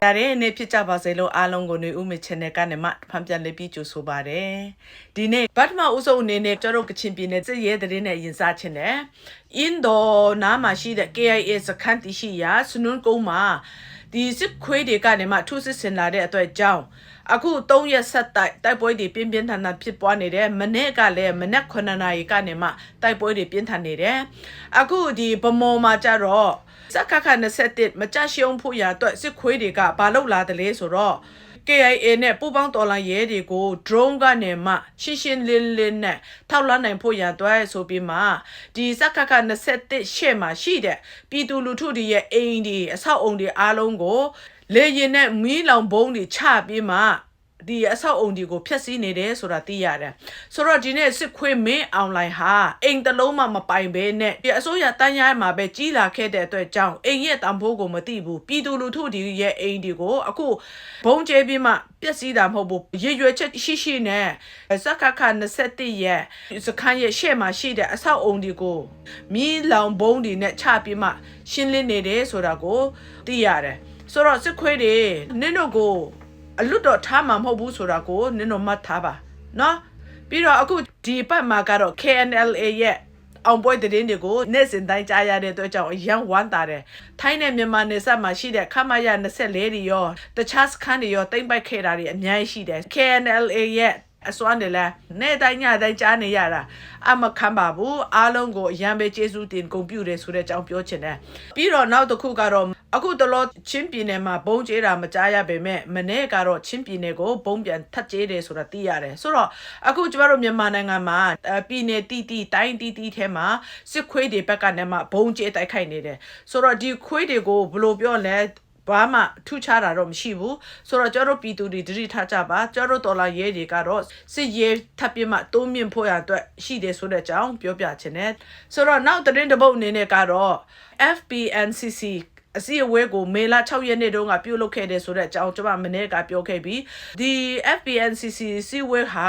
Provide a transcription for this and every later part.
ရတဲ့နေ့ဖြစ်ကြပါစေလို့အားလုံးကိုຫນွေဦးမေ channel ကနေမှဖန်ပြန်လေးပြီးကြိုဆိုပါရစေဒီနေ့ဗတ်မအုပ်စုံအနေနဲ့ကျွန်တော်တို့ကချင်ပြည်နယ်စစ်ရဲသတင်းနဲ့ရင်စားခြင်းနဲ့အင်းဒိုနားမှာရှိတဲ့ KIA စခန်းတရှိရာစနွန်းကုန်းမှာဒီစစ်ခွေးတွေကနေမှထုစစ်ဆင်လာတဲ့အတွက်ကြောင့်အခု3ရက်ဆက်တိုက်တိုက်ပွဲတွေပြင်းပြင်းထန်ထန်ဖြစ်ပွားနေတယ်မနေ့ကလည်းမနေ့9နာရီကနေမှတိုက်ပွဲတွေပြင်းထန်နေတယ်အခုဒီဗမော်မှာကြတော့ စက္ကခ21မကြရှုံဖို့ရအတွက်စစ်ခွေးတွေကဘာလုပ်လာတယ်လဲဆိုတော့ KIA နဲ့ပူပေါင်းတော်လှန်ရဲတွေကို drone ကနေမှရှင်းရှင်းလင်းလင်းနဲ့ထောက်လန်းနိုင်ဖို့ရအတွက်ဆိုပြီးမှဒီစက္ကခ21ရှေ့မှာရှိတဲ့ပြည်သူလူထုတွေရဲ့အိမ်တွေအဆောက်အုံတွေအားလုံးကိုလေရင်နဲ့မီးလောင်ဘုံတွေချပြီးမှ ဒီအဆောက်အုံဒီကိုဖျက်ဆီးနေတယ်ဆိုတာသိရတယ်ဆိုတော့ဒီနေ့စစ်ခွေးမင်းအွန်လိုင်းဟာအိမ်တစ်လုံးမှမပိုင်ဘဲနဲ့ဒီအစိုးရတန်းရိုင်းမှာပဲကြီးလာခဲ့တဲ့အတွက်ကြောင့်အိမ်ရဲ့တန်ဖိုးကိုမသိဘူးပြည်သူလူထုဒီရဲ့အိမ်ဒီကိုအခုဘုံကျဲပြီးမှပျက်စီးတာမဟုတ်ဘူးရည်ရွယ်ချက်ရှိရှိနဲ့စက္ကခ21ရဲ့စခန်းရဲ့ရှေ့မှာရှိတဲ့အဆောက်အုံဒီကိုမီးလောင်ဘုံဒီနဲ့ချပြီးမှရှင်းလင်းနေတယ်ဆိုတာကိုသိရတယ်ဆိုတော့စစ်ခွေးတွေနင့်တို့ကို အလွတ်တော့ထားမှာမဟုတ်ဘူးဆိုတာကိုနင်တို့မှတ်ထားပါနော်ပြီးတော့အခုဒီပတ်မှာကတော့ KNLA ရဲ့အောင်ပွဲတဲ့င်းတွေကိုနေ့စဉ်တိုင်းကြားရတဲ့အတွက်ကြောင့်အရန်ဝမ်းသာတယ်။ထိုင်းနဲ့မြန်မာနယ်စပ်မှာရှိတဲ့ခမရ24တွေရောတခြားစခန်းတွေရောတိမ့်ပိုက်ခဲ့တာတွေအများကြီးရှိတယ်။ KNLA ရဲ့ အစွမ်းတွေလဲနေ့တိုင်းညတိုင်းကြားနေရတာအမခံပါဘူးအားလုံးကိုအရန်ပဲကျေးဇူးတင်ဂုဏ်ပြုတယ်ဆိုတဲ့အကြောင်းပြောချင်တယ်ပြီးတော့နောက်တစ်ခုကတော့အခုတလောချင်းပြည်နယ်မှာဘုံကျဲတာမကြားရပေမဲ့မနေ့ကတော့ချင်းပြည်နယ်ကိုဘုံပြန်ထပ်ကျဲတယ်ဆိုတာသိရတယ်ဆိုတော့အခုကျမတို့မြန်မာနိုင်ငံမှာပြည်နယ်တီတီတိုင်းတီတီထဲမှာစစ်ခွေးတွေဘက်ကနေမှဘုံကျဲတိုက်ခိုက်နေတယ်ဆိုတော့ဒီခွေးတွေကိုဘယ်လိုပြောလဲ ဘာမှထူးခြားတာတော့မရှိဘူးဆိုတော့ကျတို့ပြည်သူတွေတတိထားကြပါကျတို့တော်လာရဲတွေကတော့စစ်ရဲထပ်ပြမှတိုးမြင့်ဖို့ရအတွက်ရှိတယ်ဆိုတဲ့အကြောင်းပြောပြချင်တယ်ဆိုတော့နောက်သတင်းတစ်ပုဒ်အနေနဲ့ကတော့ FPNCC အစည်းအဝေးကိုမေလ6ရက်နေ့တုန်းကပြုလုပ်ခဲ့တယ်ဆိုတဲ့အကြောင်းကျွန်မမနေ့ကပြောခဲ့ပြီးဒီ FPNCC အစည်းအဝေးဟာ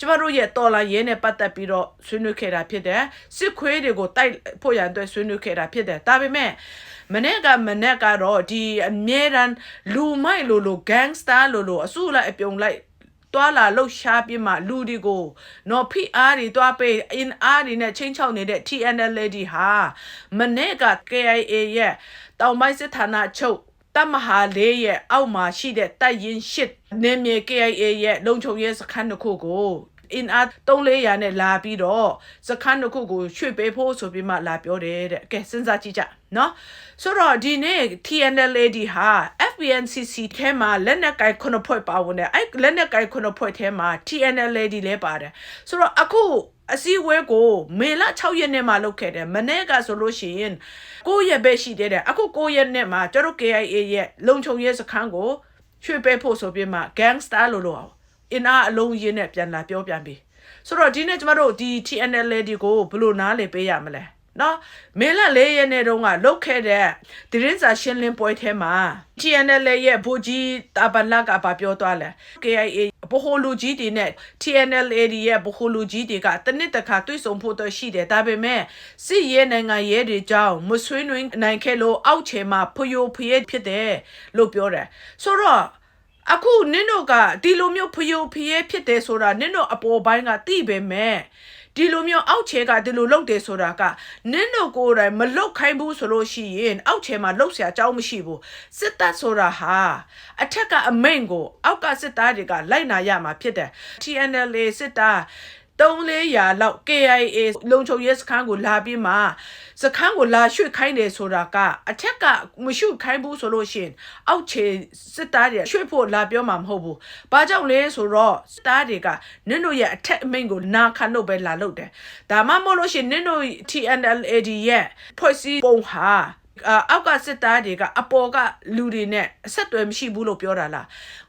ကျွန်တော်တို့ရဲ့တော်လာရဲနဲ့ပတ်သက်ပြီးတော့ဆွေးနွေးခဲ့တာဖြစ်တယ်စစ်ခွေးတွေကိုတိုက်ဖို့ရန်အတွက်ဆွေးနွေးခဲ့တာဖြစ်တယ်ဒါပေမဲ့ မနေ့ကမနေ့ကတော့ဒီအမြဲတမ်းလူမိုက်လိုလို gangster လိုလိုအစုလိုက်အပြုံလိုက်တွာလာလှုပ်ရှားပြီးမှလူဒီကိုနော်ဖိအားတွေတွားပေးအင်အားတွေနဲ့ချင်းချောက်နေတဲ့ TNLD ဟာမနေ့က KIA ရဲ့တောင်ပိုင်းစစ်ဌာနချုပ်တမဟာလေးရဲ့အောက်မှာရှိတဲ့တိုက်ရင်ရှစ်နေမြေ KIA ရဲ့လုံခြုံရေးစခန်းတစ်ခုကို အင်အား3400နဲ့လာပြီးတော့စခန်းတစ်ခုကိုရွှေ့ပေးဖို့ဆိုပြီးမှလာပြောတယ်တဲ့ကဲစဉ်းစားကြည့်ကြနော်ဆိုတော့ဒီနေ့ TNLAD ဟာ FBNCC ထဲမှာလက်နက်ကိုင်ခုနှစ်ဖွဲ့ပါဝင်တယ်အဲ့လက်နက်ကိုင်ခုနှစ်ဖွဲ့ထဲမှာ TNLAD လည်းပါတယ်ဆိုတော့အခုအစည်းအဝေးကိုမေလ6ရက်နေ့မှာလုပ်ခဲ့တယ်မနေ့ကဆိုလို့ရှိရင်9ရက်ပဲရှိသေးတယ်အခု9ရက်နေ့မှာကျတို့ KIA ရဲ့လုံခြုံရေးစခန်းကိုရွှေ့ပေးဖို့ဆိုပြီးမှ gangster လို့လို့အင် အားအလုံးရင်းနဲ့ပြန်လာပြောပြန်ပြီဆိုတော့ဒီနေ့ကျမတို့ဒီ TNL ဒီကိုဘယ်လိုနားလေပေးရမလဲနော်မေလ၄ရက်နေ့တုန်းကလုတ်ခဲ့တဲ့ဒရင်စာရှင်းလင်းပွဲထဲမှာ TNL ရဲ့ဘူကြီးတာပလကပါပြောသွားလဲ KIA ဘဟိုလူကြီးတွေနဲ့ TNL ရဲ့ဘဟိုလူကြီးတွေကတနစ်တခါတွေ့ဆုံဖို့တော့ရှိတယ်ဒါပေမဲ့စစ်ရဲနိုင်ငံရဲတွေကြောင့်မဆွေးနွေးနိုင်ခဲ့လို့အောက်ခြေမှာဖျို့ဖျဲဖြစ်တယ်လို့ပြောတယ်ဆိုတော့ အခုနင်တို့ကဒီလိုမျိုးဖယိုဖျဲဖြစ်တယ်ဆိုတာနင်တို့အပေါ်ပိုင်းကသိပေမဲ့ဒီလိုမျိုးအောက်ခြေကဒီလိုလုပ်တယ်ဆိုတာကနင်တို့ကိုယ်တိုင်မလုတ်ခိုင်းဘူးဆိုလို့ရှိရင်အောက်ခြေမှာလုတ်ဆရာအကြောင်းမရှိဘူးစစ်တပ်ဆိုတာဟာအထက်ကအမိန်ကိုအောက်ကစစ်သားတွေကလိုက်နာရမှာဖြစ်တယ် TNLA စစ်သား 3-400လောက် KIA လုံခြုံရေးစခန်းကိုလာပြီးမှစခန်းကိုလာရွှေ့ခိုင်းတယ်ဆိုတာကအထက်ကမရွှေ့ခိုင်းဘူးဆိုလို့ရှိရင်အောက်ခြေစစ်သားတွေရွှေ့ဖို့လာပြောမှာမဟုတ်ဘူး။ဘာကြောင့်လဲဆိုတော့စစ်သားတွေကနင်တို့ရဲ့အထက်အမိန့်ကိုနာခံလို့ပဲလာလုပ်တယ်။ဒါမှမဟုတ်လို့ရှိရင်နင်တို့ TNLAD ရဲ့ဖွဲ့စည်းပုံဟာ အောက်ကစစ်သားတွေကအပေါ်ကလူတွေနဲ့အဆက်အသွယ်မရှိဘူးလို့ပြောတာလား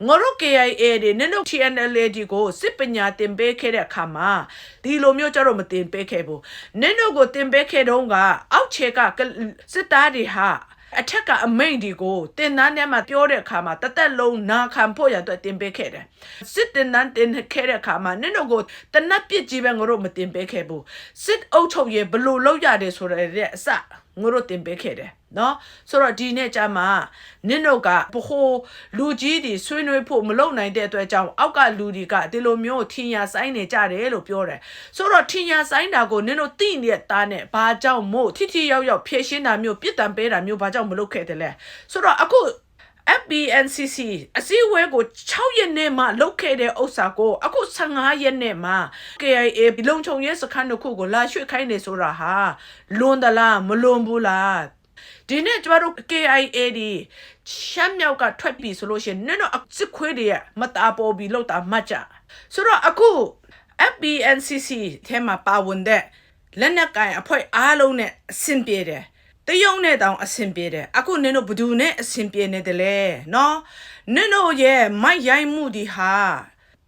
ငါတို့ KIA တွေနင်တို့ TNLAD ကိုစစ်ပညာသင်ပေးခဲ့တဲ့အခါမှာဒီလိုမျိုးကြတော့မသင်ပေးခဲ့ဘူးနင်တို့ကိုသင်ပေးခဲ့တော့ကအောက်ခြေကစစ်သားတွေဟာအထက်ကအမိန်ဒီကိုတင်နန်းထဲမှာပြောတဲ့အခါမှာတသက်လုံးနာခံဖို့ရအတွက်တင်ပေးခဲ့တယ်စစ်တင်နန်းတင်ခဲ့တဲ့အခါမှာနင်တို့ကိုတနတ်ပစ်ကြီးပဲငါတို့မတင်ပေးခဲ့ဘူးစစ်အုပ်ချုပ်ရေးဘလို့လောက်ရတယ်ဆိုတဲ့အစ ငါတို့တင်ပေးခဲ့တယ်နော်ဆိုတော့ဒီနေ့ကျမှနင့်တို့ကဘခိုးလူကြီးတွေဆွေးနွေးဖို့မလုပ်နိုင်တဲ့အတွက်ကြောင့်အောက်ကလူတွေကဒီလိုမျိုးထင်ရဆိုင်နေကြတယ်လို့ပြောတယ်ဆိုတော့ထင်ရဆိုင်တာကိုနင်တို့သိနေတဲ့သားနဲ့ဘာကြောင့်မို့ထိထိရောက်ရောက်ဖြည့်ရှင်းတာမျိုးပြစ်ဒဏ်ပေးတာမျိုးဘာကြောင့်မလုပ်ခဲ့တယ်လဲဆိုတော့အခု FBNCC အစည်းအဝေးကို6ရက်နေ့မှလုပ်ခဲ့တဲ့ဥစ္စာကိုအခု15ရက်နေ့မှ KIA လုံခြုံရေးစခန်းတစ်ခုကိုလာရွှေ့ခိုင်းနေဆိုတာဟာလွန်သလားမလွန်ဘူးလားဒီနေ့ကျမတို့ KIA ဒီရှမ်းမြောက်ကထွက်ပြီဆိုလို့ရှိရင်နင်တို့အစစ်ခွေးတွေရဲ့မတာပေါ်ပြီးလောက်တာမှတ်ကြဆိုတော့အခု FBNCC ထဲမှာပါဝင်တဲ့လက်နက်ကိုင်အဖွဲ့အားလုံးနဲ့အဆင်ပြေတယ် တယုံနဲ့တောင်အဆင်ပြေတယ်အခုနင်တို့ဘယ်သူနဲ့အဆင်ပြေနေတယ်လဲနော်နင်တို့ရဲ့မိုက်ရိုင်းမှုဒီဟာ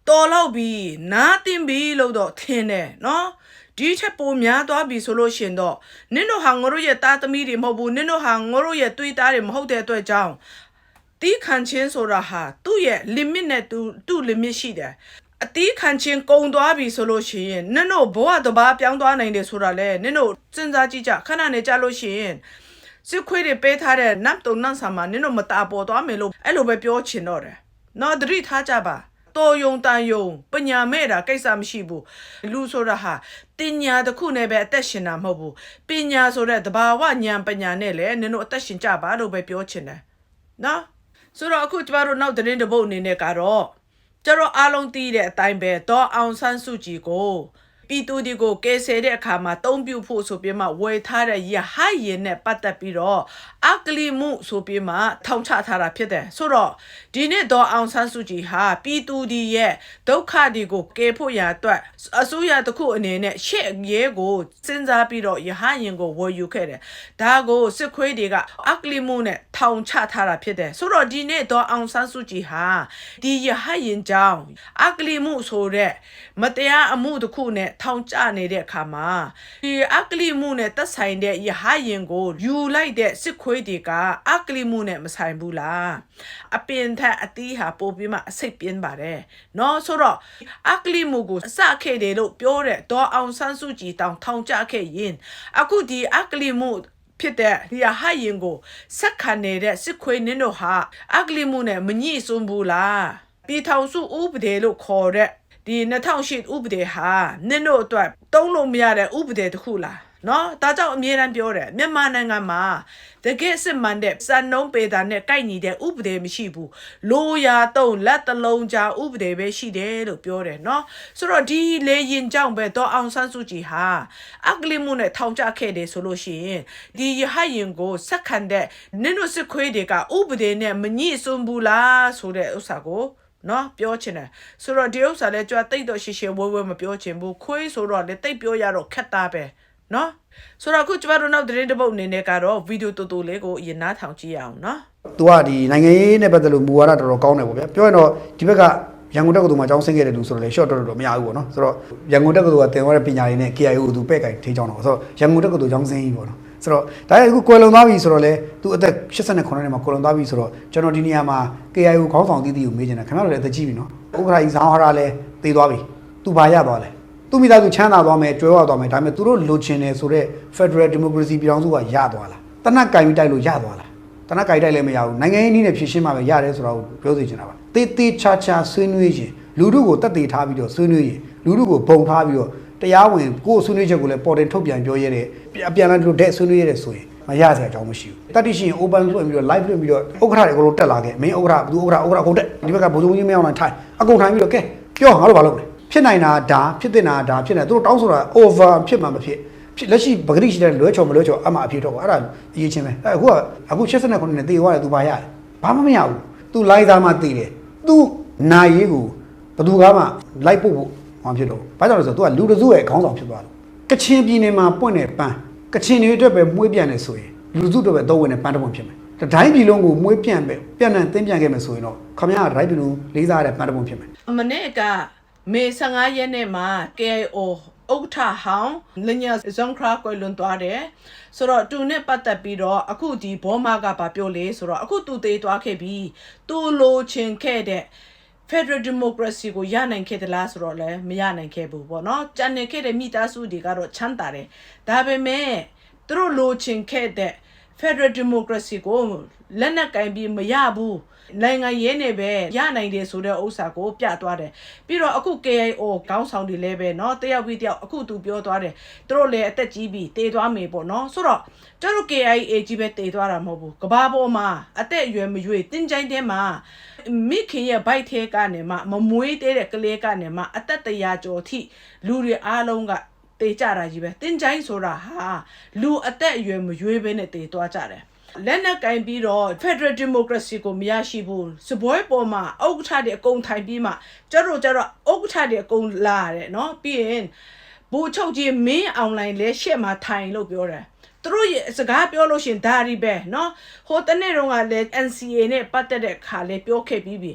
တော်တော့ပြီးနားတင်ပြီးလို့တော့ထင်တယ်နော်ဒီချက်ပိုများသွားပြီဆိုလို့ရှင်တော့နင်တို့ဟာငါတို့ရဲ့တာသမီတွေမဟုတ်ဘူးနင်တို့ဟာငါတို့ရဲ့တွေးသားတွေမဟုတ်တဲ့အတွက်ကြောင့်တီးခံချင်းဆိုတာဟာသူ့ရဲ့ limit နဲ့သူသူ့ limit ရှိတယ် အတီးခံချင်းကုံသွားပြီဆိုလို့ရှိရင်နင်တို့ဘဝတစ်ပါးပြောင်းသွားနိုင်တယ်ဆိုတာလေနင်တို့စဉ်းစားကြည့်ကြခဏနေကြလို့ရှိရင်စစ်ခွေးတွေပေးထားတဲ့နတ်တုံနတ်ဆာမနင်တို့မတာပေါ်သွားမယ်လို့အဲ့လိုပဲပြောချင်တော့တယ်နော်သတိထားကြပါတော်ယုံတန်ယုံပညာမဲ့တာကိစ္စမရှိဘူးလူဆိုတာဟာတင်ညာတစ်ခုနဲ့ပဲအသက်ရှင်တာမဟုတ်ဘူးပညာဆိုတဲ့တဘာဝဉာဏ်ပညာနဲ့လည်းနင်တို့အသက်ရှင်ကြပါလို့ပဲပြောချင်တယ်နော်ဆိုတော့အခုကျမတို့နောက်သတင်းတစ်ပုဒ်အနေနဲ့ကတော့ ကျတော့အားလုံးသိတဲ့အတိုင်းပဲတော့အောင်ဆန်းစုကြည်ကို ပြည်သူတွေကိုကယ်ဆယ်တဲ့အခါမှာတုံးပြဖို့ဆိုပြီးမှဝယ်ထားတဲ့ရဟရင်နဲ့ပတ်သက်ပြီးတော့အကလီမှုဆိုပြီးမှထောင်ချထားတာဖြစ်တယ်ဆိုတော့ဒီနေ့တော့အောင်ဆန်းစုကြည်ဟာပြည်သူဒီရဲ့ဒုက္ခတွေကိုကယ်ဖို့ရအတွက်အစိုးရတစ်ခုအနေနဲ့ရှေ့ရဲကိုစဉ်းစားပြီးတော့ရဟရင်ကိုဝယ်ယူခဲ့တယ်ဒါကိုစစ်ခွေးတွေကအကလီမှုနဲ့ထောင်ချထားတာဖြစ်တယ်ဆိုတော့ဒီနေ့တော့အောင်ဆန်းစုကြည်ဟာဒီရဟရင်ကြောင့်အကလီမှုဆိုတဲ့မတရားအမှုတစ်ခုနဲ့ထောင်ကျနေတဲ့အခါမှာဒီအကလိမှုနဲ့သက်ဆိုင်တဲ့ယဟယင်ကိုယူလိုက်တဲ့စစ်ခွေးတွေကအကလိမှုနဲ့မဆိုင်ဘူးလားအပင်ထက်အသီးဟာပိုပြီးမှအစိတ်ပြင်းပါတယ်နော်ဆိုတော့အကလိမှုကိုအစခဲ့တယ်လို့ပြောတဲ့ဒေါ်အောင်ဆန်းစုကြည်တောင်ထောင်ကျခဲ့ရင်အခုဒီအကလိမှုဖြစ်တဲ့ဒီဟာရင်ကိုဆက်ခံနေတဲ့စစ်ခွေးနင်းတို့ဟာအကလိမှုနဲ့မညှိစွန်းဘူးလားပြည်ထောင်စုဥပဒေလို့ခေါ်တဲ့ ဒီ2008ဥပဒေဟာနင့်တို့အတွက်တုံးလို့မရတဲ့ဥပဒေတစ်ခုလားနော်ဒါကြောင့်အမြဲတမ်းပြောတယ်မြန်မာနိုင်ငံမှာတကယ်စစ်မှန်တဲ့စံနှုံးပေတာနဲ့ကိုက်ညီတဲ့ဥပဒေမရှိဘူးလိုရာတုံးလက်တလုံးကြားဥပဒေပဲရှိတယ်လို့ပြောတယ်နော်ဆိုတော့ဒီလေရင်ကြောင့်ပဲတော့အောင်ဆန်းစုကြည်ဟာအကလီမှုနဲ့ထောင်ချခဲ့တယ်ဆိုလို့ရှိရင်ဒီရဟရင်ကိုစက်ခံတဲ့နင်တို့စစ်ခွေးတွေကဥပဒေနဲ့မညှိစွန်းဘူးလားဆိုတဲ့ဥစ္စာကို နော်ပြောချင်တယ်ဆိုတော့ဒီဥစ္စာလဲကြွားတိတ်တော့ရှေရှေဝဲဝဲမပြောချင်ဘူးခွေးဆိုတော့လေတိတ်ပြောရတော့ခက်တာပဲနော်ဆိုတော့အခုကျမတို့နောက်သတင်းတစ်ပုတ်အနေနဲ့ကတော့ဗီဒီယိုတူတူလေးကိုအရင်နားထောင်ကြည့်ရအောင်နော်သူကဒီနိုင်ငံရေးနဲ့ပတ်သက်လို့မူဝါဒတော်တော်ကောင်းတယ်ပေါ့ဗျာပြောရင်တော့ဒီဘက်ကရန်ကုန်တက္ကသိုလ်မှာကျောင်းဆင်းခဲ့တဲ့လူဆိုတော့လေ short တော်တော်မရဘူးပေါ့နော်ဆိုတော့ရန်ကုန်တက္ကသိုလ်ကတင်သွားတဲ့ပညာရေးနဲ့ KIO ကိုသူပဲ့ကင်ထိကြောင်းတော့ဆိုတော့ရန်ကုန်တက္ကသိုလ်ကျောင်းဆင်းကြီးပေါ့နော် ဆိုတော့ဒါရအခုကွယ်လွန်သွားပြီဆိုတော့လေသူအသက်89နှစ်မှာကွယ်လွန်သွားပြီဆိုတော့ကျွန်တော်ဒီနေရာမှာ KIO ခေါင်းဆောင်တည်တည်ကိုမေးချင်တယ်ခင်ဗျားတို့လည်းအသက်ကြီးပြီနော်ဥက္ကရာကြီးဇောင်းဟာရလည်းသေသွားပြီသူဘာရသွားလဲသူမိသားစုချမ်းသာသွားမယ်ကြွယ်ဝသွားမယ်ဒါပေမဲ့သူတို့လိုချင်တယ်ဆိုတော့ Federal Democracy ပြည်ထောင်စုကရသွားလားတနက်ကင်ပြီးတိုက်လို့ရသွားလားတနက်ကြိုက်တိုက်လည်းမရဘူးနိုင်ငံရေးနည်းနဲ့ဖြည့်ရှင်းမှပဲရတယ်ဆိုတာကိုပြောစီချင်တာပါတေးသေးချာချာဆွေးနွေးရင်လူတို့ကိုတက်သေးထားပြီးတော့ဆွေးနွေးရင်လူတို့ကိုဘုံထားပြီးတော့ တရားဝင်ကိုယ်ဆွေးနွေးချက်ကိုလည်းပေါ်တင်ထုတ်ပြန်ပြောရတဲ့အပြန်အလှန်တို့တဲ့ဆွေးနွေးရတဲ့ဆိုရင်မရစရာအကြောင်းမရှိဘူးတတိရှိရင် open လွှင့်ပြီးတော့ live လွှင့်ပြီးတော့ဥက္ကဋ္ဌတွေအကုန်လုံးတက်လာခဲ့မင်းဥက္ကဋ္ဌဘူးဥက္ကဋ္ဌဥက္ကဋ္ဌအကုန်တက်ဒီဘက်ကဘုံစုံကြီးမအောင်နိုင်ထိုင်အကုန်ထိုင်ပြီးတော့ကဲပြောငါတို့ဘာလုပ်လဲဖြစ်နိုင်တာဒါဖြစ်တင်တာဒါဖြစ်နေသူတို့တောင်းဆိုတာ over ဖြစ်မှမဖြစ်ဖြစ်လက်ရှိပဂရိရှိတဲ့လွဲချော်မလွဲချော်အမှအဖြစ်တော့အဲ့ဒါအရေးချင်းပဲအဲ့အခုကအခု89နဲ့တေသွားတယ်သူဘာရလဲဘာမှမရဘူး तू လိုက်သားမှတည်တယ် तू နာရေးကိုဘယ်သူကမှလိုက်ပို့ဖို့ မဖြစ်တော့ဘာကြောင့်လဲဆိုတော့ तू ကလူတစုရဲ့ခေါင်းဆောင်ဖြစ်သွားတယ်ကချင်ပြည်နယ်မှာပွင့်တဲ့ပန်းကချင်တွေအတွက်ပဲမွေးပြန်နေဆိုရင်လူစုအတွက်ပဲသုံးဝင်တဲ့ပန်းတစ်ပွင့်ဖြစ်မယ်တတိုင်းပြည်လုံးကိုမွေးပြန်ပဲပြန်နဲ့တင်းပြန်ခဲ့မယ်ဆိုရင်တော့ခမရကတိုင်းပြည်လုံးလေးစားရတဲ့ပန်းတစ်ပွင့်ဖြစ်မယ်မနေ့ကမေ15ရက်နေ့မှာ KIO ဥက္ကဋ္ဌဟောင်းလညဇွန်ခရာကိုလွန်သွားတယ်ဆိုတော့သူနဲ့ပတ်သက်ပြီးတော့အခုဒီဘောမကဘာပြောလဲဆိုတော့အခုသူသေးသွားခဲ့ပြီသူလိုချင်ခဲ့တဲ့ Federal Democracy ကိုရနိုင်ခဲ့သလားဆိုတော့လည်းမရနိုင်ခဲ့ဘူးပေါ့နော်။ကြံနေခဲ့တဲ့မိသားစုတွေကတော့ချမ်းသာတယ်။ဒါပေမဲ့သူတို့လိုချင်ခဲ့တဲ့ Federal Democracy ကိုလက်နက်ကင်ပြီးမရဘူး နိုင်ငံရေးနဲ့ပဲရနိုင်တယ်ဆိုတဲ့ဥစ္စာကိုပြသွားတယ်ပြီးတော့အခု KIO ခေါင်းဆောင်တွေလည်းပဲเนาะတယောက်ပြီးတယောက်အခုသူပြောသွားတယ်သူတို့လည်းအသက်ကြီးပြီတည်သွားမယ်ပေါ့เนาะဆိုတော့ကျတို့ KIA ကြီးပဲတည်သွားတာမဟုတ်ဘူးကဘာပေါ်မှာအသက်အရွယ်မရွေတင်းကြိုင်းတဲမှာမိခင်ရဲ့ဘိုက်ထဲကနေမှမမွေးသေးတဲ့ကလေးကနေမှအသက်တရာကျော်ထိလူတွေအားလုံးက တေကြတာကြီးပဲတင်းချိုင်းဆိုတာဟာလူအသက်အရွယ်မရွေးဘဲနဲ့တေသွားကြတယ် လက်နက်ကင်ပြီးတော့ Federal Democracy ကိုမရရှိဘူးစပွဲပေါ်မှာဥက္ကဋ္ဌတွေအကုန်ထိုင်ပြီးမှကျတို့ကျတော့ဥက္ကဋ္ဌတွေအကုန်လာရတယ်เนาะပြီးရင်ဘူချုပ်ကြီးမင်းအွန်လိုင်းလဲရှက်မှာထိုင်လို့ပြောတယ်သူတို့ရဲ့စကားပြောလို့ရှရင်ဒါရီပဲเนาะဟိုတနေ့တုန်းကလည်း NCA နဲ့ပတ်သက်တဲ့ခါလဲပြောခဲ့ပြီးပြီ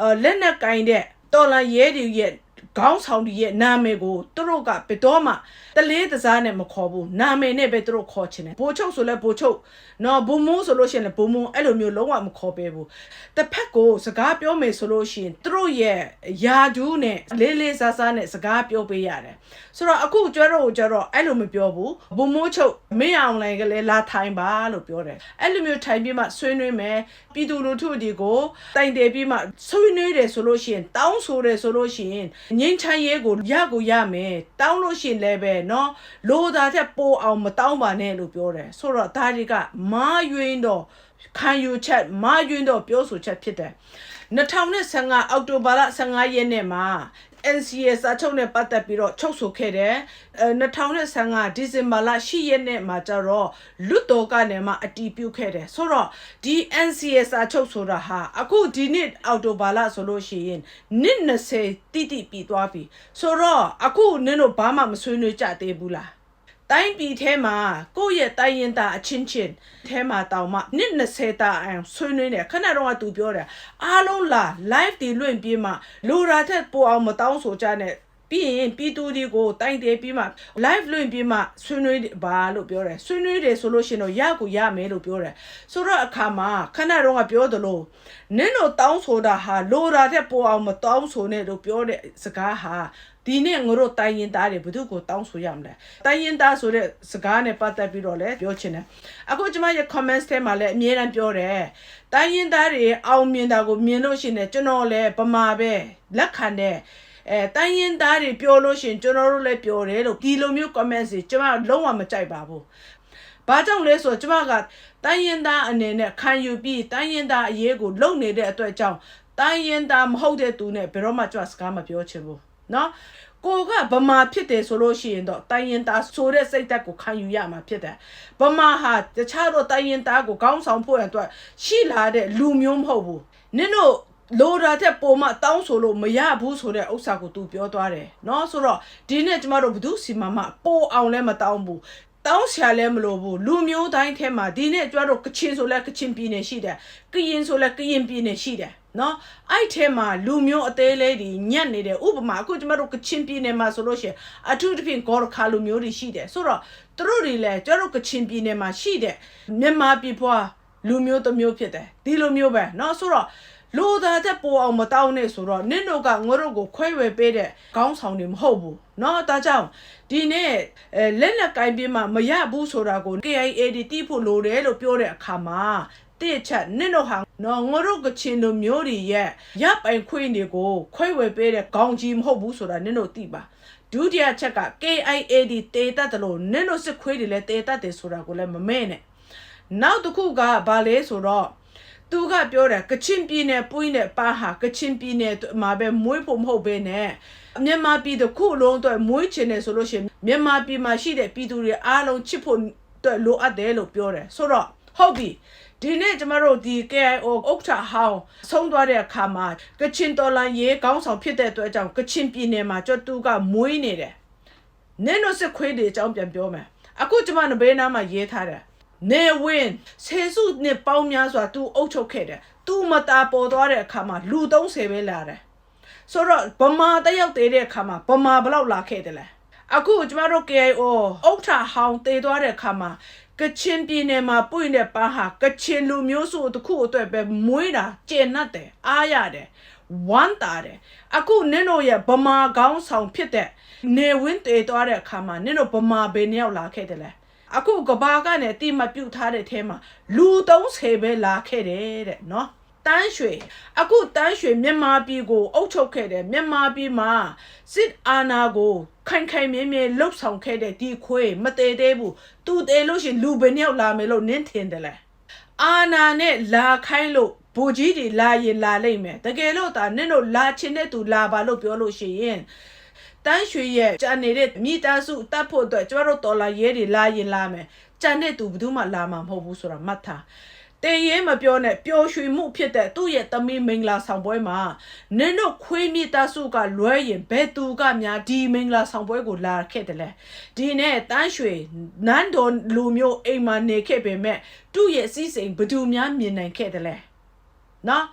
အဲလက်နက်ကင်တဲ့တော်လန်ရဲတွေရဲ့ ခေါင်းဆောင်တွေရဲ့နာမည်ကိုသူတို့ကဘယ်တော့မှတလေးတစားနဲ့မခေါ်ဘူးနာမည်နဲ့ပဲသူတို့ခေါ်ချင်တယ်ဘိုးချုပ်ဆိုလဲဘိုးချုပ်နော်ဘုံမိုးဆိုလို့ရှိရင်လည်းဘုံမိုးအဲ့လိုမျိုးလုံးဝမခေါ်ပေးဘူးတစ်ဖက်ကိုစကားပြောမယ်ဆိုလို့ရှိရင်သူတို့ရဲ့ယာဒူးနဲ့လေးလေးစားစားနဲ့စကားပြောပေးရတယ်ဆိုတော့အခုကျတော့ကျတော့အဲ့လိုမပြောဘူးဘုံမိုးချုပ်မင်းအောင်လိုင်းကလည်းလာထိုင်ပါလို့ပြောတယ်အဲ့လိုမျိုးထိုင်ပြီးမှဆွေးနွေးမယ်ပြည်သူလူထုတွေကိုတိုင်တယ်ပြီးမှဆွေးနွေးတယ်ဆိုလို့ရှိရင်တောင်းဆိုတယ်ဆိုလို့ရှိရင်ငင်းချမ်းရဲကိုရကိုရမယ်တောင်းလို့ရှိရင်လည်းပဲเนาะလိုတာတဲ့ပိုးအောင်မတောင်းပါနဲ့လို့ပြောတယ်ဆိုတော့ဒါတွေကမာယွင်းတော့ခံယူချက်မာယွင်းတော့ပြောဆိုချက်ဖြစ်တယ်2015အောက်တိုဘာလ15ရက်နေ့မှာ NCA စာချုပ်နဲ့ပတ်သက်ပြီးတော့ချုပ်ဆိုခဲ့တယ်အဲ2015ဒီဇင်ဘာလ10ရက်နေ့မှာကျတော့လွတ်တော်ကနေမှအတီးပြုတ်ခဲ့တယ်ဆိုတော့ဒီ NCA စာချုပ်ဆိုတာဟာအခုဒီနှစ်အောက်တိုဘာလဆိုလို့ရှိရင်နှစ်20တိတိပြီးသွားပြီဆိုတော့အခုနင်တို့ဘာမှမဆွေးနွေးကြသေးဘူးလား တိုင်းပြည်ထဲမှာကိုယ့်ရဲ့တိုင်းရင်သားအချင်းချင်းထဲမှာတောင်မှနှစ်20တာအောင်ဆွေးနွေးနေခဏတော့ကသူပြောတယ်အားလုံးလာ live တီလွင့်ပြေးမှလူရာထက်ပိုအောင်မတောင်းဆိုကြနဲ့ပြီးရင်ပြည်သူတွေကိုတိုင်တယ်ပြီးမှ live လွင့်ပြီးမှဆွေးနွေးပါလို့ပြောတယ်ဆွေးနွေးတယ်ဆိုလို့ရှိရင်တော့ရကိုရမယ်လို့ပြောတယ်ဆိုတော့အခါမှာခဏတော့ကပြောသလိုနင်းတို့တောင်းဆိုတာဟာလိုရာတဲ့ပိုအောင်မတောင်းဆိုနဲ့လို့ပြောတဲ့စကားဟာ ဒီနေ့ငါတို့တိုင်းရင်သားတွေဘယ်သူကိုတောင်းဆိုရမလဲတိုင်းရင်သားဆိုတဲ့စကားနဲ့ပတ်သက်ပြီးတော့လည်းပြောချင်တယ်အခုကျွန်မရဲ့ comments ထဲမှာလည်းအမြဲတမ်းပြောတယ်တိုင်းရင်သားတွေအောင်မြင်တာကိုမြင်လို့ရှိရင်ကျွန်တော်လည်းဗမာပဲလက်ခံတယ်အဲတိုင်းရင်သားတွေပြောလို့ရှိရင်ကျွန်တော်တို့လည်းပြောတယ်လို့ဒီလိုမျိုး comments တွေကျွန်မလုံးဝမကြိုက်ပါဘူး။ဘာကြောင့်လဲဆိုတော့ကျွန်မကတိုင်းရင်သားအနေနဲ့ခံယူပြီးတိုင်းရင်သားအရေးကိုလုံနေတဲ့အတွက်ကြောင့်တိုင်းရင်သားမဟုတ်တဲ့သူနဲ့ဘယ်တော့မှကျွန်မစကားမပြောချင်ဘူး။ နော်ကိုကဗမာဖြစ်တယ်ဆိုလို့ရှိရင်တော့တိုင်းရင်သားဆိုတဲ့စိတ်ဓာတ်ကိုခံယူရမှာဖြစ်တယ်ဗမာဟာတခြားတော့တိုင်းရင်သားကိုကောင်းဆောင်ဖို့ရအတွက်ရှိလာတဲ့လူမျိုးမဟုတ်ဘူးနင်တို့လိုတာတဲ့ပုံမတောင်းဆိုလို့မရဘူးဆိုတဲ့ဥစ္စာကို तू ပြောသွားတယ်เนาะဆိုတော့ဒီနေ့ကျမတို့ဘု து စီမမပိုအောင်လဲမတောင်းဘူး တောင်းရှာလဲမလို့ဘူးလူမျိုးတိုင်းထဲမှာဒီနေ့ကျမတို့ကချင်ဆိုလဲကချင်ပြည်နယ်ရှိတယ်ကရင်ဆိုလဲကရင်ပြည်နယ်ရှိတယ်နော်အဲ့ထဲမှာလူမျိုးအသေးလေးတွေညက်နေတယ်ဥပမာအခုကျမတို့ကချင်ပြည်နယ်မှာဆိုလို့ရှိရင်အထူးသဖြင့်ဂေါ်ရခါလူမျိုးတွေရှိတယ်ဆိုတော့သူတို့တွေလည်းကျမတို့ကချင်ပြည်နယ်မှာရှိတဲ့မြန်မာပြည်ဖွာလူမျိုးတစ်မျိုးဖြစ်တယ်ဒီလိုမျိုးပဲเนาะဆိုတော့ လူသားတဲ့ပိုအောင်မတောင်းနဲ့ဆိုတော့နင့်တို့ကငါတို့ကိုခွဲဝေပေးတဲ့ခေါင်းဆောင်တွေမဟုတ်ဘူးเนาะဒါကြောင့်ဒီနေ့အဲလက်လက်ကင်ပြီးမှမရဘူးဆိုတာကို KIA တီးတိဖို့လိုတယ်လို့ပြောတဲ့အခါမှာတဲ့ချက်နင့်တို့ဟာနော်ငါတို့ကချင်လူမျိုးတွေရဲ့ရပိုင်ခွင့်တွေကိုခွဲဝေပေးတဲ့ခေါင်းကြီးမဟုတ်ဘူးဆိုတာနင့်တို့သိပါဒုတိယချက်က KIAD တေတတ်တယ်လို့နင့်တို့စစ်ခွေးတွေလည်းတေတတ်တယ်ဆိုတာကိုလည်းမမဲ့နဲ့နောက်တစ်ခုကဘာလဲဆိုတော့ သူကပြောတယ်ကချင်ပြည်နယ်ပွိနဲ့ပါဟာကချင်ပြည်နယ်မှာပဲမွေးဖို့မဟုတ်ဘဲနဲ့မြန်မာပြည်တစ်ခုလုံးအတွက်မွေးချင်တယ်ဆိုလို့ရှိရင်မြန်မာပြည်မှာရှိတဲ့ပြည်သူတွေအားလုံးချစ်ဖို့အတွက်လိုအပ်တယ်လို့ပြောတယ်ဆိုတော့ဟုတ်ပြီဒီနေ့ကျမတို့ဒီ KIO ဥက္ကဋ္ဌဟောင်းဆုံးသွားတဲ့အခါမှာကချင်တော်လန်ရေးကောင်းဆောင်ဖြစ်တဲ့အတွက်ကြောင့်ကချင်ပြည်နယ်မှာကျွတ်တူကမွေးနေတယ်နင်းတို့စစ်ခွေးတွေအကြောင်းပြန်ပြောမယ်အခုကျမနဘေးနားမှာရေးထားတယ် နေဝင်းဆယ်စုနှစ်ပေါင်းများစွာ तू အုပ်ချုပ်ခဲ့တယ်။ तू မတာပေါ်သွားတဲ့အခါမှာလူ30ပဲလာတယ်။ဆိုတော့ဗမာတယောက်တည်တဲ့အခါမှာဗမာဘလောက်လာခဲ့တယ်လဲ။အခုကျမတို့ KIO အုတ်ထာဟောင်းတည်သွားတဲ့အခါမှာကချင်ပြည်နယ်မှာပွင့်တဲ့ပန်းဟာကချင်လူမျိုးစုတစ်ခုအတွက်ပဲမွေးတာကျင်납တယ်အားရတယ်ဝမ်းတာတယ်အခုနင်တို့ရဲ့ဗမာကောင်းဆောင်ဖြစ်တဲ့နေဝင်းတည်သွားတဲ့အခါမှာနင်တို့ဗမာဘယ်နှစ်ယောက်လာခဲ့တယ်လဲ အခုကဘာကနေတိမပြုတ်ထားတဲ့ထဲမှာလူ30ပဲလာခဲ့တယ်တဲ့နော်တန်းရွှေအခုတန်းရွှေမြန်မာပြည်ကိုအုပ်ချုပ်ခဲ့တယ်မြန်မာပြည်မှာစစ်အာဏာကိုခိုင်ခိုင်မြဲမြဲလှုပ်ဆောင်ခဲ့တဲ့ဒီခွေးမတည်သေးဘူးသူတည်လို့ရှရင်လူဘယ်နှစ်ယောက်လာမယ်လို့နင်းထင်တယ်လဲအာနာနဲ့လာခိုင်းလို့ဘူကြီးတွေလာရင်လာလိမ့်မယ်တကယ်လို့ဒါနင့်တို့လာချင်တဲ့သူလာပါလို့ပြောလို့ရှိရင် တန်းရွှေရဲ့ကြံနေတဲ့မိသားစုတတ်ဖို့အတွက်ကျမတို့တော်လာရဲတွေလာရင်လာမယ်ကြံတဲ့သူဘယ်သူမှလာမှာမဟုတ်ဘူးဆိုတာမှတ်ထားတေးရဲမပြောနဲ့ပျော်ရွှင်မှုဖြစ်တဲ့သူ့ရဲ့သမီးမင်္ဂလာဆောင်ပွဲမှာနင်တို့ခွေးမိသားစုကလွဲရင်ဘယ်သူကများဒီမင်္ဂလာဆောင်ပွဲကိုလာခဲ့တယ်လဲဒီနဲ့တန်းရွှေနန်းတော်လူမျိုးအိမ်မှာနေခဲ့ပေမဲ့သူ့ရဲ့စီးစိမ်ဘယ်သူများမြင်နိုင်ခဲ့တယ်လဲနော်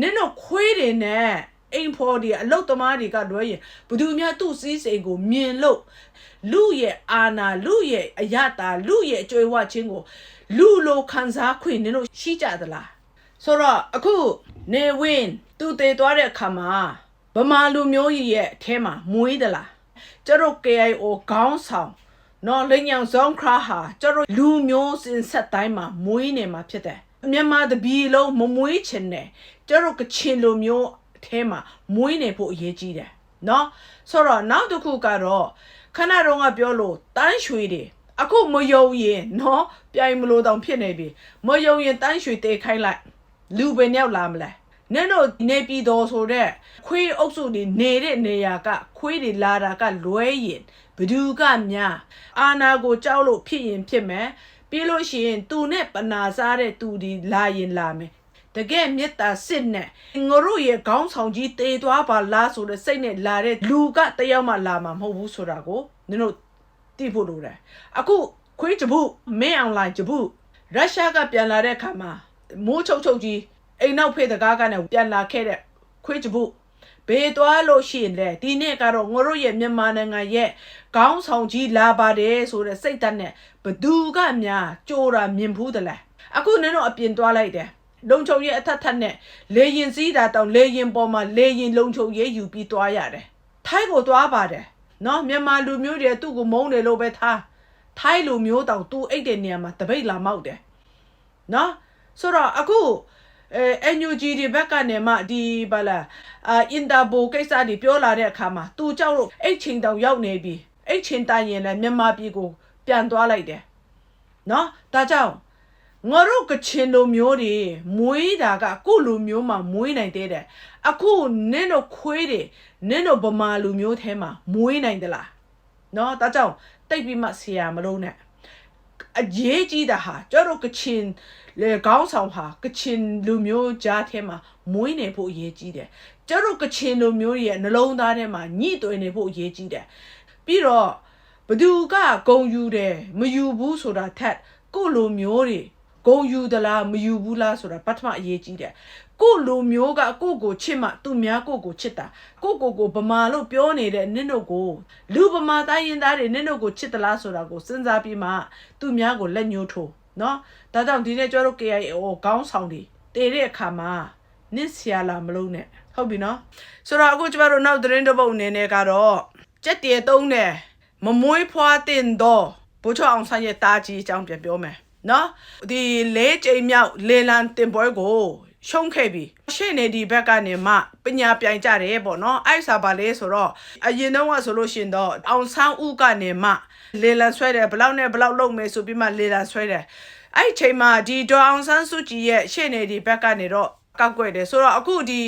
နင်တို့ခွေးတွေနဲ့ အိမ်ဖော်တွေအလုတ်သမားတွေကလွဲရင်ဘယ်သူများသူ့စီးစိမ်ကိုမြင်လို့လူရဲ့အာနာလူရဲ့အယတာလူရဲ့အကျွေးဝချင်းကိုလူလိုခံစားခွင့်နင်တို့ရှိကြသလားဆိုတော့အခုနေဝင်းသူတည်သွားတဲ့အခါမှာဗမာလူမျိုးကြီးရဲ့အထဲမှာမွေးသလားကျတို့ KIO ခေါင်းဆောင်နော်လိန်ညောင်ဇုံခရာဟာကျတို့လူမျိုးစင်ဆက်တိုင်းမှာမွေးနေမှာဖြစ်တယ်မြန်မာတပြည်လုံးမမွေးချင်တယ်ကျတို့ကချင်လူမျိုးအ ထဲမှာမွေးနေဖို့အရေးကြီးတယ်နော်ဆိုတော့နောက်တစ်ခုကတော့ခဏတော့ကပြောလို့တန်းရွှေတွေအခုမယုံရင်နော်ပြိုင်မလို့တောင်ဖြစ်နေပြီမယုံရင်တန်းရွှေတေးခိုင်းလိုက်လူပဲရောက်လာမလဲနင်တို့နေပြည်တော်ဆိုတဲ့ခွေးအုပ်စုတွေနေတဲ့နေရာကခွေးတွေလာတာကလွဲရင်ဘယ်သူကများအာနာကိုကြောက်လို့ဖြစ်ရင်ဖြစ်မယ်ပြီးလို့ရှိရင်သူနဲ့ပနာစားတဲ့သူဒီလာရင်လာမယ် တကယ်မေတ္တာစစ်နဲ့ငါတို့ရဲ့ခေါင်းဆောင်ကြီးတေသွားပါလားဆိုတဲ့စိတ်နဲ့လာတဲ့လူကတယောက်မှလာမှာမဟုတ်ဘူးဆိုတာကိုနင်တို့သိဖို့လိုတယ်အခုခွေးဂျပုမင်းအွန်လိုင်းဂျပုရုရှားကပြန်လာတဲ့အခါမှာမိုးချုပ်ချုပ်ကြီးအိမ်နောက်ဖေးတကားကနေပြန်လာခဲ့တဲ့ခွေးချပုဘေးသွားလို့ရှိရင်လေဒီနေ့ကတော့ငါတို့ရဲ့မြန်မာနိုင်ငံရဲ့ခေါင်းဆောင်ကြီးလာပါတယ်ဆိုတဲ့စိတ်ဓာတ်နဲ့ဘသူကများကြိုးတာမြင်ဘူးတလဲအခုနင်တို့အပြင်သွားလိုက်တယ် လုံချုံရဲ့အထက်ထက်နဲ့လေရင်စည်းတာတောင်လေရင်ပေါ်မှာလေရင်လုံချုံရဲ့ယူပြီးသွားရတယ်ထိုင်းကိုသွားပါတယ်နော်မြန်မာလူမျိုးတွေသူ့ကိုမုန်းတယ်လို့ပဲထားထိုင်းလူမျိုးတောင်သူ့အိတ်တဲ့နေရာမှာတပိတ်လာမောက်တယ်နော်ဆိုတော့အခုအဲ NUG ဒီဘက်ကနေမှဒီဘာလာအာအင်တာဘိုကိစ္စတွေပြောလာတဲ့အခါမှာသူကြောက်လို့အိတ်ချင်းတောင်ရောက်နေပြီအိတ်ချင်းတိုင်ရင်လည်းမြန်မာပြည်ကိုပြန်သွားလိုက်တယ်နော်ဒါကြောင့် ငါတို့ကချင်လူမျိုးတွေမွေးတာကကိုယ့်လူမျိုးမှာမွေးနိုင်သေးတယ်အခုနင်းတို့ခွေးတွေနင်းတို့ဗမာလူမျိုးထဲမှာမွေးနိုင်သလားနော်ဒါကြောင့်တိတ်ပြီးမှဆရာမလို့နဲ့အရေးကြီးတာဟာကျတို့ကချင်လေခေါင်းဆောင်ဟာကချင်လူမျိုးကြားထဲမှာမွေးနေဖို့အရေးကြီးတယ်ကျတို့ကချင်လူမျိုးရဲ့နှလုံးသားထဲမှာညှိတွယ်နေဖို့အရေးကြီးတယ်ပြီးတော့ဘသူကဂုံယူတယ်မယူဘူးဆိုတာထက်ကိုယ့်လူမျိုးတွေ ဂုံယူသလားမယူဘူးလားဆိုတာပထမအရေးကြီးတယ်ကိုယ့်လူမျိုးကကိုယ့်ကိုချစ်မှသူများကိုယ့်ကိုချစ်တာကိုယ့်ကိုယ်ကိုဗမာလို့ပြောနေတဲ့နင့်တို့ကိုလူဗမာတိုင်းရင်သားတွေနင့်တို့ကိုချစ်သလားဆိုတာကိုစဉ်းစားပြီးမှသူများကိုလက်ညှိုးထိုးနော်ဒါကြောင့်ဒီနေ့ကျတို့ KIO ခေါင်းဆောင်တွေတည်တဲ့အခါမှာနင့်ဆရာလာမလုံးနဲ့ဟုတ်ပြီနော်ဆိုတော့အခုကျမတို့နောက်သတင်းတစ်ပုဒ်အနေနဲ့ကတော့ကြက်တည်းသုံးတယ်မမွေးဖွားတင်တော့ဘိုးချောအောင်ဆန်းရဲ့တာကြီးအကြောင်းပြန်ပြောမယ် နော်ဒီလေးချိန်မြောက်လေလံတင်ပွဲကိုရှုံးခဲ့ပြီရှေ့နေဒီဘက်ကနေမှပညာပြိုင်ကြတယ်ပေါ့နော်အဲ့စာပါလေဆိုတော့အရင်တော့ကဆိုလို့ရှရင်တော့အောင်ဆန်းဦးကနေမှလေလံဆွဲတယ်ဘလောက်နဲ့ဘလောက်လုပ်မယ်ဆိုပြီးမှလေလံဆွဲတယ်အဲ့ဒီချိန်မှာဒီဒေါ်အောင်ဆန်းစုကြည်ရဲ့ရှေ့နေဒီဘက်ကနေတော့ ကောက်ွက်တယ်ဆိုတော့အခုဒီ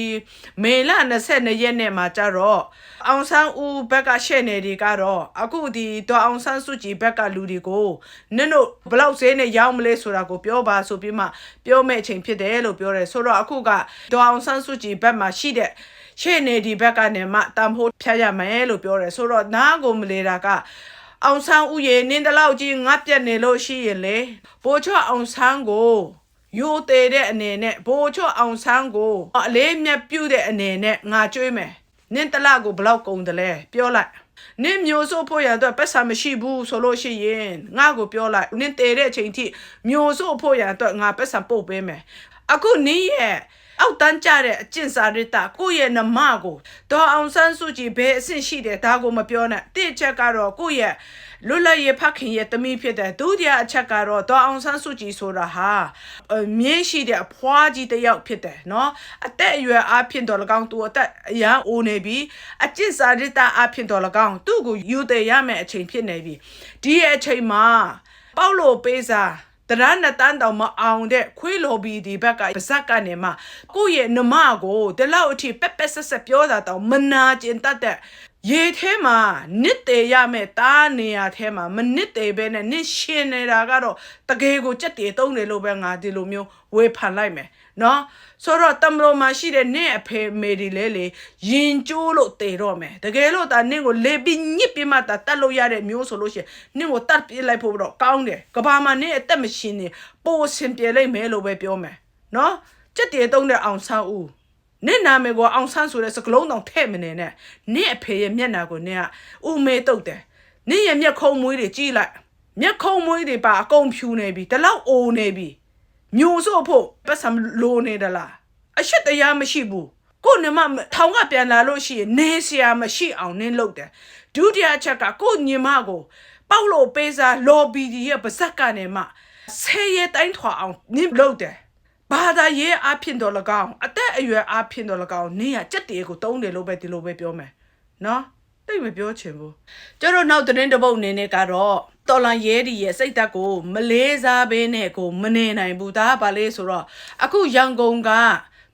မေလ22ရက်နေ့မှာကြတော့အောင်ဆန်းဦးဘက်ကရှေ့နေတွေကတော့အခုဒီဒေါ်အောင်ဆန်းစုကြည်ဘက်ကလူတွေကိုနင်တို့ဘလောက်ဈေးနဲ့ရောင်းမလဲဆိုတာကိုပြောပါဆိုပြီးမှပြောမဲ့အချိန်ဖြစ်တယ်လို့ပြောတယ်ဆိုတော့အခုကဒေါ်အောင်ဆန်းစုကြည်ဘက်မှာရှိတဲ့ရှေ့နေဒီဘက်ကနေမှတမ်ဖို့ဖြတ်ရမယ်လို့ပြောတယ်ဆိုတော့နားကိုမလေတာကအောင်ဆန်းဦးရေနင်းတလောက်ကြီးငတ်ပြက်နေလို့ရှိရင်လေဘိုးချော့အောင်ဆန်းကို ယိုသေးတဲ့အနေနဲ့ဘိုးချော့အောင်ဆန်းကိုအလေးမြတ်ပြုတ်တဲ့အနေနဲ့ငါကြွေးမယ်နင်းတလောက်ကိုဘလောက်ကုန်တယ်လဲပြောလိုက်နင်းမျိုးစိုးဖို့ရတော့ပတ်စာမရှိဘူးဆိုလို့ရှိရင်ငါကိုပြောလိုက်နင်းတေတဲ့အချိန်ထိမျိုးစိုးဖို့ရတော့ငါပတ်စာပို့ပေးမယ်အခုနင်းရဲ့ အောက်တန်းကြတဲ့အကျင့်စာရတကိုယ့်ရဲ့နမကိုဒေါ်အောင်ဆန်းစုကြည်ဘယ်အဆင့်ရှိတယ်ဒါကိုမပြောနဲ့တစ်ချက်ကတော့ကိုယ့်ရဲ့လွတ်လပ်ရေးဖခင်ရဲ့တမိဖြစ်တဲ့ဒုတိယအချက်ကတော့ဒေါ်အောင်ဆန်းစုကြည်ဆိုတာဟာအမြင့်ရှိတဲ့အဖွားကြီးတစ်ယောက်ဖြစ်တယ်နော်အသက်အရွယ်အားဖြင့်တော်လကောင်းသူအသက်အရန်အိုနေပြီအကျင့်စာရတအားဖြင့်တော်လကောင်းသူ့ကိုယူတယ်ရမယ့်အချိန်ဖြစ်နေပြီဒီရဲ့အချိန်မှာပေါလို့ပေးစား တရဏတန်းတောင်မအောင်တဲ့ခွေးလိုဘီဒီဘက်ကပါဇက်ကနေမှကိုယ့်ရဲ့နမကိုဒီလောက်အထိပက်ပက်ဆက်ဆက်ပြောတာတောင်မနာကျင်တတ်တဲ့ရေထဲမှာနစ်တယ်ရမယ်တားနေရထဲမှာမနစ်တယ်ပဲနဲ့နစ်ရှင်နေတာကတော့တကယ်ကိုကြက်တည်တုံးတယ်လို့ပဲငါဒီလိုမျိုးဝေဖန်လိုက်မယ် နော်ဆိုတော့တမလို့မှာရှိတဲ့နင့်အဖေမေဒီလဲလေရင်ကျိုးလို့တေတော့မယ်တကယ်လို့ဒါနင့်ကိုလေပြီးညစ်ပြီးမှဒါတတ်လို့ရတဲ့မျိုးဆိုလို့ရှိရင်နင့်ကိုတတ်ပြလိုက်ဖို့တော့ကောင်းတယ်ကဘာမှာနင့်အသက်မရှင်နေပိုစင်ပြေလိုက်မယ်လို့ပဲပြောမယ်နော်ကြက်တည်တုံးတဲ့အောင်ဆန်းဦးနင့်နာမည်ကိုအောင်ဆန်းဆိုတဲ့စကလုံးတောင်ထဲ့မနေနဲ့နင့်အဖေရဲ့မျက်နှာကိုနင့်ကဥမေတုတ်တယ်နင့်ရဲ့မျက်ခုံးမွေးတွေကြည့်လိုက်မျက်ခုံးမွေးတွေပါအကုန်ဖြူနေပြီဒီလောက်အိုနေပြီ မျိုးစို့ဖို့ပတ်စံလိုနေတယ်လားအရှိတရားမရှိဘူးကို့နမထောင်ကပြန်လာလို့ရှိရင်နေစရာမရှိအောင်နင်းလုပ်တယ်ဒုတိယအချက်ကကို့ညီမကိုပေါက်လို့ပေးစားလော်ဘီဒီရဲ့ပါဇက်ကနေမှဆယ်ရဲတိုင်းထွာအောင်နင်းလုပ်တယ်ဘာသာရေးအဖြစ်တော်၎င်းအသက်အရွယ်အဖြစ်တော်၎င်းနင်းရစက်တေကိုတုံးတယ်လို့ပဲဒီလိုပဲပြောမယ်နော် တိတ်မပြောချင်ဘူးကျတော့နောက်သတင်းတစ်ပုတ်အနေနဲ့ကတော့တော်လန်ရဲဒီရဲ့စိတ်သက်ကိုမလေးစားဘဲနဲ့ကိုမနေနိုင်ဘူးဒါကဘာလဲဆိုတော့အခုရန်ကုန်က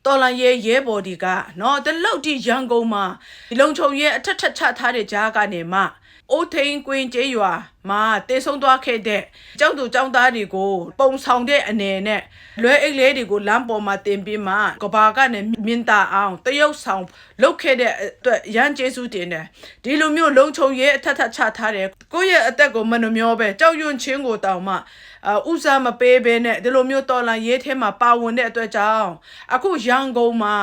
တော်လန်ရဲရဲဘော်ဒီကနော်တလောက်ထိရန်ကုန်မှာဒီလုံချုံရဲအထက်ထက်ချထားတဲ့ကြားကနေမှ အိုးထိန်ကွင်းကျေးရွာမှာတေဆုံးသွားခဲ့တဲ့ကျောင်းသူကျောင်းသားတွေကိုပုံဆောင်တဲ့အနေနဲ့လွဲအိတ်လေးတွေကိုလမ်းပေါ်မှာတင်ပြီးမှကဘာကနေမြင်တာအောင်တရုတ်ဆောင်လုပ်ခဲ့တဲ့အတွက်ရန်ကျေးဇူးတင်တယ်ဒီလိုမျိုးလုံချုံရဲအထက်ထက်ချထားတယ်ကိုယ့်ရဲ့အသက်ကိုမနှမျောပဲကြောက်ရွံ့ချင်းကိုတောင်မှအာဥစားမပေးဘဲနဲ့ဒီလိုမျိုးတော်လန်ရေးထဲမှာပါဝင်တဲ့အတွက်ကြောင့်အခုရန်ကုန်မှာ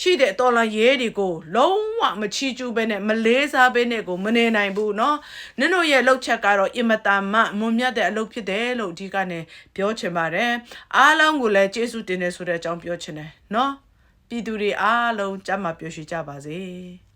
ရှိတဲ့တော်လန်ရေးတွေကိုလုံးဝမချီကျူးဘဲနဲ့မလေးစားဘဲနဲ့ကိုမနေနိုင်ဘူးเนาะနင်တို့ရဲ့လှုပ်ချက်ကတော့အင်မတန်မှမွန်မြတ်တဲ့အလုပ်ဖြစ်တယ်လို့ဒီကနေပြောချင်ပါတယ်အားလုံးကိုလည်းကျေးဇူးတင်တယ်ဆိုတဲ့အကြောင်းပြောချင်တယ်เนาะပြည်သူတွေအားလုံးကြမ်းမှပျော်ရွှင်ကြပါစေ